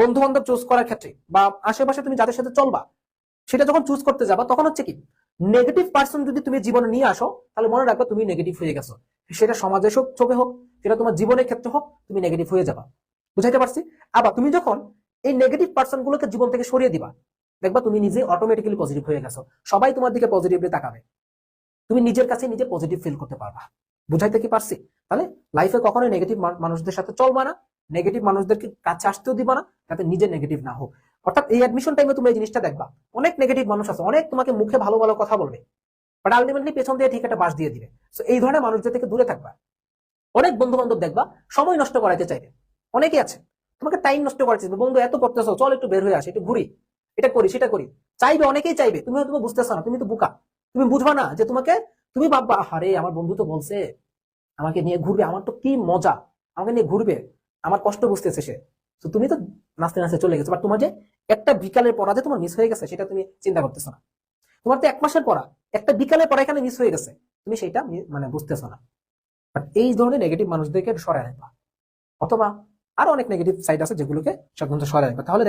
বন্ধু বান্ধব চুজ করার ক্ষেত্রে বা আশেপাশে তুমি যাদের সাথে চলবা, সেটা যখন চুজ করতে যাবা, তখন হচ্ছে কি নেগেটিভ পার্সন যদি তুমি জীবনে নিয়ে আসো, তাহলে মনে রাখবে তুমি নেগেটিভ হয়ে গেছো। সেটা সমাজের হোক চোখে হোক, সেটা তোমার জীবনের ক্ষেত্রে হোক, তুমি নেগেটিভ হয়ে যাবা। বুঝাইতে পারছি? আবার তুমি যখন এই নেগেটিভ পার্সন গুলোকে জীবন থেকে সরিয়ে দিবা, দেখবা তুমি নিজে অটোমেটিক্যালি পজিটিভ হয়ে গেছো। সবাই তোমার দিকে পজিটিভলি তাকাবে। তুমি নিজের কাছে নিজে পজিটিভ ফিল করতে পারবা। বুঝাইতে কি পারছি? তাহলে লাইফে কখনোই নেগেটিভ মানুষদের সাথে চলবা না। নেগেটিভ মানুষদেরকে কাছে আসতেও দিবা না, যাতে নিজে নেগেটিভ না হোক। অর্থাৎ এই অ্যাডমিশন টাইমে তুমি এই জিনিসটা দেখবা। অনেক নেগেটিভ মানুষ আছে, অনেক তোমাকে মুখে ভালো ভালো কথা বলবে বাট আলটিমেটলি পেছন দিয়ে ঠিক একটা বাস দিয়ে দিবে। সো এই ধরনের মানুষদের থেকে দূরে থাকবা। অনেক বন্ধু বান্ধব দেখবা, সময় নষ্ট করাইতে চাইবে। অনেকেই আছে, তোমাকে টাইম নষ্ট করাচ্ছে বন্ধু, এত পড়তেছো, চল একটু বের হয়ে আসে, একটু ঘুরি। এটা করি, সেটা করি। চাইবে, অনেকেই চাইবে। তুমি হয়তো বুঝতেছো না, তুমি তো বুকা। তুমি বুঝবা না যে তোমাকে, তুমি ভাববা আরে আমার বন্ধু তো বলছে, আমাকে নিয়ে ঘুরবে। আমার তো কি মজা, আমাকে নিয়ে ঘুরবে। আমার কষ্ট বুঝতেছে সে। তো তুমি তো নাচতে নাচতে চলে গেছো বা তোমার যে একটা বিকালের পড়া যে তোমার মিস হয়ে গেছে, সেটা তুমি চিন্তা করতেছো না। তোমার তো এক মাসের পড়া, একটা বিকালের পড়া এখানে মিস হয়ে গেছে, তুমি সেটা মানে বুঝতেছো না। বাট এই ধরনের নেগেটিভ মানুষদেরকে সরায় রাখবা। অথবা আরও অনেক নেগেটিভ সাইড আছে যেগুলোকে সাধারণত সরায় রাখবা। তাহলে